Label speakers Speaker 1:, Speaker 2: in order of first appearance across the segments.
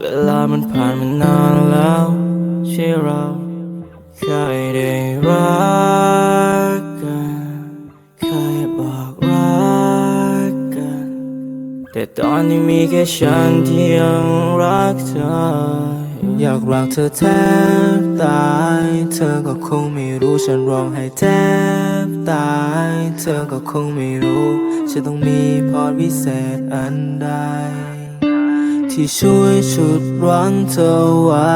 Speaker 1: วลามันผ่านมานานแล้วที่เราเคยได้รักกันเคยบอกรักกัน แต่ตอนนี้มีแค่ฉันที่ยังรักเธอ อยากรักเธอแทบตาย เธอก็คงไม่รู้ฉันร้องไห้แทบตาย เธอก็คงไม่รู้ ฉันต้องมีพรวิเศษอันใด ที่ช่วยฉุดรั้งเธอไว้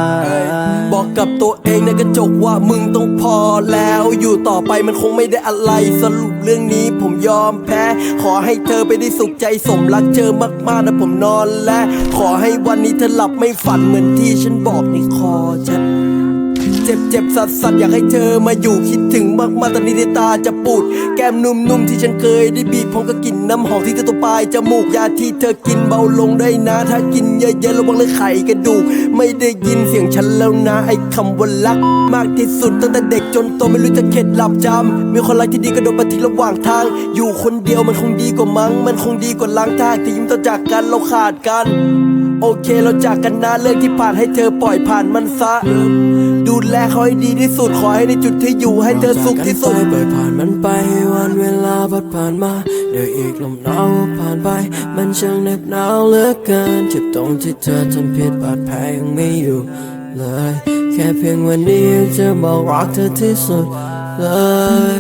Speaker 2: บอกกับตัวเองในกระจกว่ามึงต้องพอแล้ว อยู่ต่อไปมันคงไม่ได้อะไรสรุปเรื่องนี้ผมยอมแพ้ ขอให้เธอไปได้สุขใจสมรักเจอมากๆนะผมนอนและ ขอให้วันนี้เธอหลับไม่ฝันเหมือนที่ฉันบอกในคอฉันเจ็บเจ็บสัดสัดอยากให้เธอมาอยู่คิดถึงมากมาตอนนี้ในตาจะปูด แก้มนุ่มๆที่ฉันเคยได้บีบพร้อมกับกลิ่นน้ำหอมที่เธอตัวปลายจมูกยาที่เธอกินเบาลงได้นะ ถ้ากินเยอะๆระวังเลยไข่กระดูก ไม่ได้ยินเสียงฉันแล้วนะ ไอ้คำว่ารัก มากที่สุดตั้งแต่เด็กจนโตไม่รู้จะเข็ดหลับจำมีคนรักที่ดีก็โดนมาทิ้งระหว่างทาง อยู่คนเดียวมันคงดีกว่ามั้งมันคงดีกว่าล้างทางที่ยิ้มต่อจากกันเราขาดกัน โอเคเราจากกันนะเรื่องที่ผ่านให้เธอปล่อยผ่านมันซะ ดูแลเขาให้ดีที่สุดขอให้ในจุดที่อยู่ให้เธอสุขที่สุด
Speaker 1: ปล่อยผ่านมันไปวันเวลาพัดผ่านมาเดี๋ยวอีกลมหนาวผ่านไป มันช่างเหน็บหนาวเหลือเกินเจ็บตรงที่เธอทำผิดบาดแผลยังไม่อยู่เลยแค่เพียงวันนี้จะบอกรักเธอที่สุดเลย